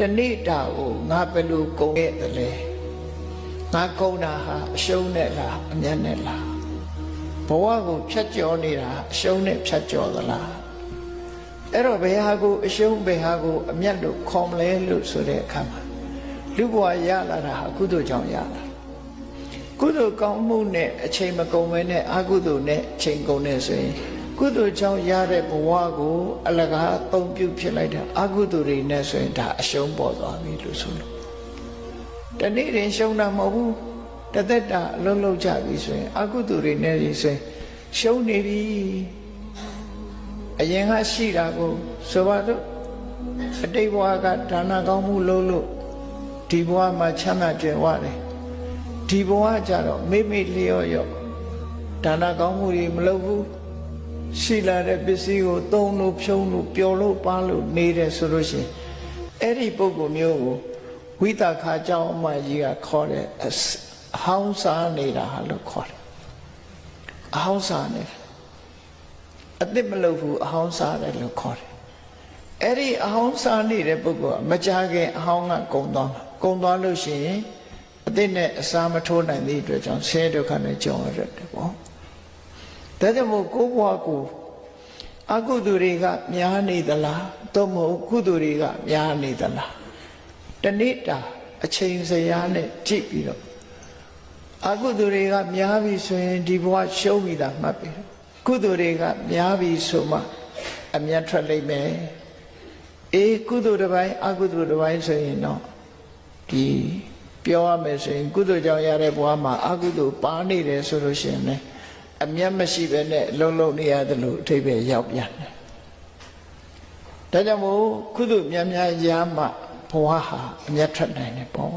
တနေ့တာကိုငါဘယ်လိုကုန်ခဲ့သလဲငါကုန်တာဟာအရှုံးနဲ့လားအမျက်နဲ့လားဘဝကိုဖြတ်ကျော်နေတာအရှုံးနဲ့ဖြတ်ကျော်သလားအဲ့တော့ဘယ်ဟာကိုအရှုံးဘယ်ဟာကိုအမျက်လို့ခေါ်မလဲလို့ဆိုတဲ့အခါမှာလူဘဝရလာတာဟာကုသိုလ်ကြောင့်ရလာကုသိုလ်ကောင်းမှုနဲ့အချိန်မကုန်ဘဲနဲ့အကုသိုလ်နဲ့အချိန်ကုန်နေဆိုရင် ကုသိုလ်ကြောင့်ရတဲ့ဘဝကို အလကားအသုံးပြုဖြစ်လိုက်တာအကုသိုလ်တွေနဲ့ဆိုရင်ဒါအရှုံးပေါ်သွားပြီလို့ဆိုလို့တနေ့ရင်ရှုံးတာမဟုတ်ဘူးတသက်တာအလုံးလုံးကြပြီဆိုရင် အကုသိုလ်တွေနဲ့ဆိုရင်ရှုံးနေပြီအရင်ကရှိတာကိုဆိုပါတော့အတိတ်ဘဝကဒါနကောင်းမှုလုပ်လို့ဒီဘဝမှာချမ်းသာကြွယ်ဝတယ်ဒီဘဝကျတော့မိမိလျော့ရော့ဒါနကောင်းမှုတွေမလုပ်ဘူး ရှိလာတဲ့ပစ္စည်းကိုသုံးလို့ဖြုံးလို့ပျော်လို့ပန်းလို့နေတယ်ဆိုလို့ရှိရင်အဲ့ဒီပုံကိုမျိုးကိုဝိတာခါကြောင့်အမကြီးကခေါ်တယ်ဟောင်းစားနေတာလို့ခေါ်တယ်အဟောင်းစားနေအစ်စ်မလုပ်ဘူးအဟောင်းစားတယ်လို့ခေါ်တယ်အဲ့ဒီအဟောင်းစားနေတဲ့ပုဂ္ဂိုလ်မကြခင်အဟောင်းကကုံသွားမှာကုံသွားလို့ရှိရင်အစ်စ်နဲ့အစာမထိုးနိုင်သည့်အတွက်ကြောင့်ဆဲဒုက္ခနဲ့ကြုံရတယ်ပေါ့ ဒါကြောင့်မို့ကိုယ့်ဘဝကိုအကုသိုလ်တွေကများနေသလားသို့မဟုတ်ကုသိုလ်တွေကများနေသလားတနေ့တာအချိန်စရာနဲ့ကြည့်ပြီးတော့အကုသိုလ်တွေကများပြီဆိုရင်ဒီဘဝရှုံးပြီလားမှတ်ပြီကုသိုလ်တွေကများပြီဆိုမှအမျက်ထွက်လိမ့်မယ်အေးကုသိုလ်တစ်ပိုင်းအကုသိုလ်တစ်ပိုင်းဆိုရင်တော့ဒီပြောရမယ်ဆိုရင်ကုသိုလ်ကြောင့်ရတဲ့ဘဝမှာအကုသိုလ်ပါနေတယ်ဆိုလို့ရှိရင်လည်း အမျက်မရှိပဲနဲ့အလုံးလုံးနေရတယ်လို့အထိပ္ပယ်ရောက်ပြန်တယ်ဒါကြောင့်မို့ကုသိုလ်များများရမှဘဝဟာအမျက်ထွက်နိုင်တယ်ပေါ့